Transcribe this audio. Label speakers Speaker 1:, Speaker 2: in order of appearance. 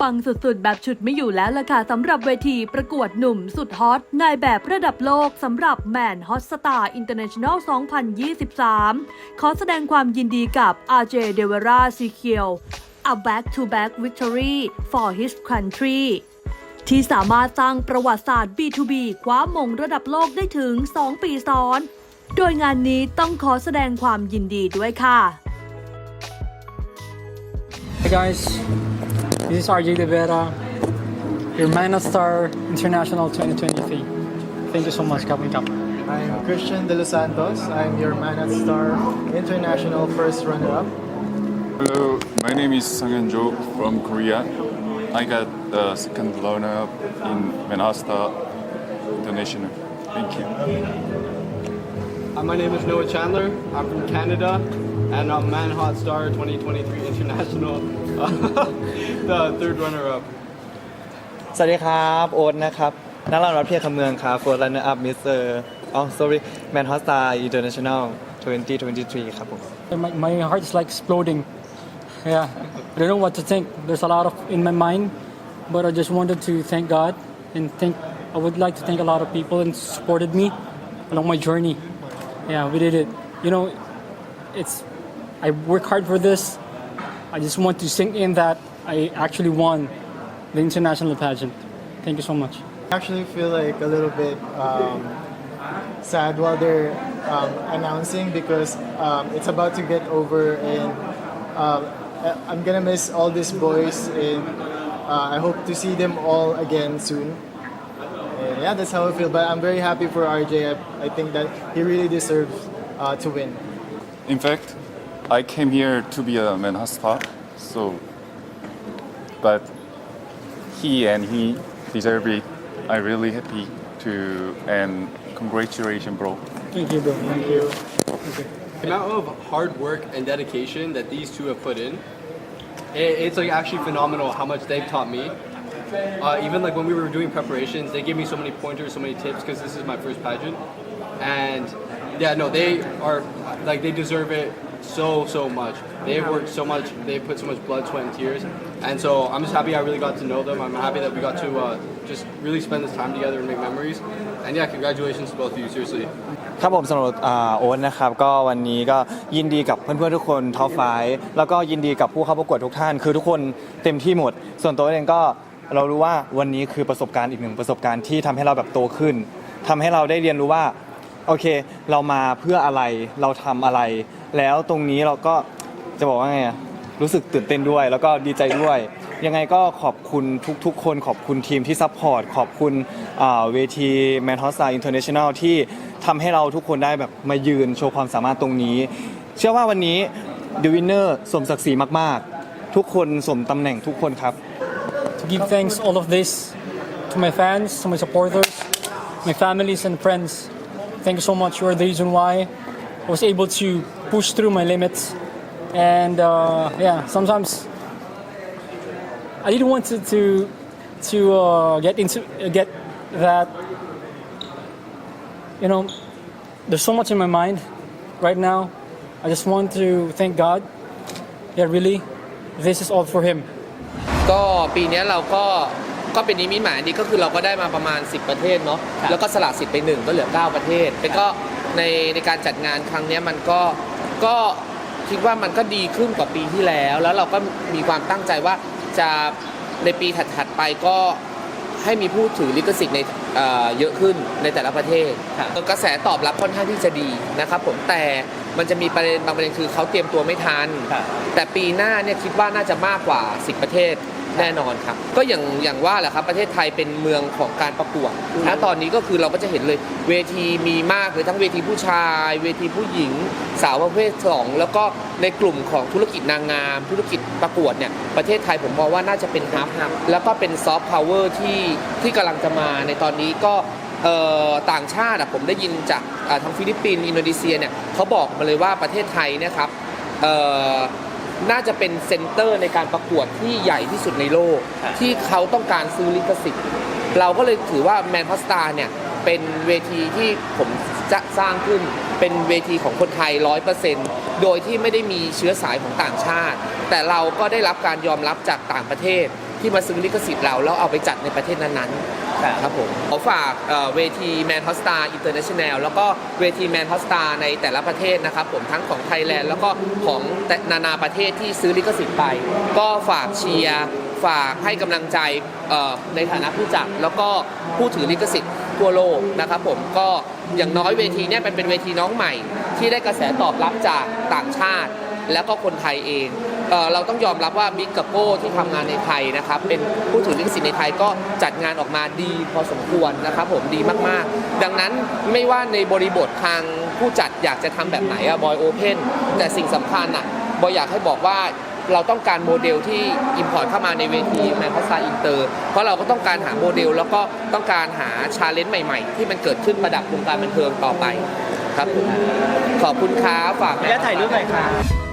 Speaker 1: ปังสุดๆ แบบฉุดไม่อยู่แล้วล่ะค่ะสำหรับเวทีประกวดหนุ่มสุดฮอตนายแบบระดับโลกสำหรับแมนฮอตสตาร์อินเตอร์เนชั่นแนล 2023 ขอแสดงความยินดีกับ RJ d e v e r a s e k i e l a back to back victory for his country ที่สามารถสร้างประวัติศาสตร์ B2B คว้ามงระดับโลกได้ถึง 2 ปีซ้อน โดยงานนี้ต้องขอแสดงความยินดีด้วยค่ะ
Speaker 2: Hey guys, this is RJ De Vera, your Man of Star International 2023. Thank you so much, Captain Kap.
Speaker 3: I'm Christian De Los Santos. I'm your Man at Star International First Runner-Up.
Speaker 4: Hello, my name is Sangyeon Jo from Korea. I got the second runner-up in Manhasta International. Thank you.
Speaker 5: Uh, my name is Noah Chandler. I'm from Canada, and I'm Man Hot Star 2023 International, the third runner-up.
Speaker 6: สวัสดีครับ โอ๊ตนะครับ นักรางวัลเพียรคำเมืองครับ First Runner Up Mr. Oh sorry Man Hot Star International 2023 ครับผม
Speaker 2: My, my heart is like exploding. Yeah, I don't know what to think. There's a lot of in my mind, but I just wanted to thank God and thank. I would like to thank a lot of people and supported me along my journey. Yeah, we did it. You know, it's. I work hard for this. I just want to sink in that I actually won the international pageant. Thank you so much.
Speaker 3: I actually feel like a little bit um, sad while they're um, announcing because um, it's about to get over and I- I'm gonna miss all these boys and uh, I hope to see them all again soon. And yeah, that's how I feel. But I'm very happy for RJ. I, I think that he really deserves uh, to win.
Speaker 4: In fact, I came here to be a Manhasta, so but he and he deserve it. I'm really happy to and congratulations, bro.
Speaker 2: Thank you, bro. Thank you. Okay.
Speaker 5: The amount of hard work and dedication that these two have put in, it, it's like actually phenomenal how much they've taught me. Uh, even like when we were doing preparations, they gave me so many pointers, so many tips because this is my first pageant, and yeah, no, they are like they deserve it so so much. They've worked so much, they put so much blood, sweat, and tears, and so I'm just happy I really got to know them. I'm happy that we got to uh, just really spend this time together and make memories. And yeah, congratulations to both of you, seriously.
Speaker 6: ครับผมสำหรับอ่าโอ๊ตนะครับก็วันนี้ก็ยินดีกับเพื่อนๆทุกคนท็อปไฟแล้วก็ยินดีกับผู้เข้าประกวดทุกท่าน คือทุกคนเต็มที่หมด ส่วนตัวเองก็เรารู้ว่าวันนี้คือประสบการณ์อีกหนึ่งประสบการณ์ที่ทำให้เราแบบโตขึ้นทำให้เราได้เรียนรู้ว่า โอเค เรามาเพื่ออะไร เราทำอะไร แล้วตรงนี้เราก็จะบอกว่าไงอะรู้สึกตื่นเต้นด้วย แล้วก็ดีใจด้วย ยังไงก็ขอบคุณทุกๆ คนขอบคุณทีมที่ซัพพอร์ตขอบคุณอ่าเวที m a n h o s t a International ที่ทำให้เราทุกคนได้แบบมายืนโชว์ความสามารถตรงนี้ เชื่อว่าวันนี้ The Winner สมศักดิ์ศรีมากๆ ทุกคนสมตำแหน่งทุกคนครับ
Speaker 2: to give thanks all of this to my fans, to my supporters, my families and friends. Thank you so much. You are the reason why was able to push through my limits. And uh, yeah, sometimes I didn't want to to, to uh, get into uh, get that. You know, there's so much in my mind right now. I just want to thank God. Yeah, really, this is all for Him.
Speaker 7: ก็ปีเนี้ยเราก็ก็เป็นนิมิตหมายอันดีก็คือเราก็ได้มาประมาณ 10 ประเทศเนาะแล้วก็สละสิทธิ์ไปหนึ่งก็เหลือ 9 ประเทศแต่ก็ ในในการจัดงานครั้งเนี้ยมันก็ก็คิดว่ามันก็ดีขึ้นกว่าปีที่แล้ว แล้วเราก็มีความตั้งใจว่าจะในปีถัดๆไปก็ให้มีผู้ถือลิขสิทธิ์ในเอ่อเยอะขึ้นในแต่ละประเทศกระแสตอบรับค่อนข้างที่จะดีนะครับผมแต่มันจะมีประเด็นบางประเด็นคือเขาเตรียมตัวไม่ทัน แต่ปีหน้าเนี่ยคิดว่าน่าจะมากกว่า 10 ประเทศ แน่นอนครับ ก็อย่างอย่างว่าแหละครับประเทศไทยเป็นเมืองของการประกวดณตอนนี้ก็คือเราก็จะเห็นเลยเวทีมีมากเลยทั้งเวทีผู้ชาย เวทีผู้หญิง สาวประเภทสองแล้วก็ในกลุ่มของธุรกิจนางงาม ธุรกิจประกวดเนี่ยประเทศไทยผมมองว่าน่าจะเป็นฮับแล้วก็เป็นซอฟต์พาวเวอร์ที่ที่กำลังจะมาในตอนนี้ก็เอ่อต่างชาติอะผมได้ยินจากอ่าทางฟิลิปปินส์อินโดนีเซียเนี่ยเขาบอกมาเลยว่าประเทศไทยเนี่ยครับเอ่อ น่าจะเป็นเซ็นเตอร์ในการประกวดที่ใหญ่ที่สุดในโลกที่เขาต้องการซื้อลิขสิทธิ์ เราก็เลยถือว่าแมนพอสตาเนี่ย เป็นเวทีที่ผมจะสร้างขึ้น เป็นเวทีของคนไทยร้อยเปอร์เซนต์โดยที่ไม่ได้มีเชื้อสายของต่างชาติ แต่เราก็ได้รับการยอมรับจากต่างประเทศที่มาซื้อลิขสิทธิ์เราแล้วเอาไปจัดในประเทศนั้นๆ ครับผม ขอฝากเอ่อเวทีแมนฮอสตาอินเตอร์เนชั่นแนลแล้วก็เวทีแมนฮอสตาในแต่ละประเทศนะครับผมทั้งของไทยแลนด์แล้วก็ของแต่นานาประเทศที่ซื้อลิขสิทธิ์ไป ก็ฝากเชียร์ฝากให้กำลังใจเอ่อในฐานะผู้จัดแล้วก็ผู้ถือลิขสิทธิ์ทั่วโลกนะครับผมก็อย่างน้อยเวทีเนี้ยเป็นเป็นเวทีน้องใหม่ ที่ได้กระแสตอบรับจากต่างชาติ แล้วก็คนไทยเอง เเราต้องยอมรับว่าบิ๊กกับโก้ที่ทำงานในไทยนะครับเป็นผู้ถือลิขสิทธิ์ในไทยก็จัดงานออกมาดีพอสมควรนะครับผมดีมากๆ ดังนั้นไม่ว่าในบริบททางผู้จัดอยากจะทำแบบไหนอะบอยโอเพนแต่สิ่งสำคัญอะบอยอยากให้บอกว่าเราต้องการโมเดลที่อิมพอร์ตเข้ามาในเวทีแมนพัสซาอินเตอร์เพราะเราก็ต้องการหาโมเดล แล้วก็ต้องการหาชาเลนจ์ใหม่ๆ ที่มันเกิดขึ้นประดับวงการบันเทิงต่อไปครับขอบคุณครับฝาก
Speaker 8: และถ่ายรูปหน่อยค่ะ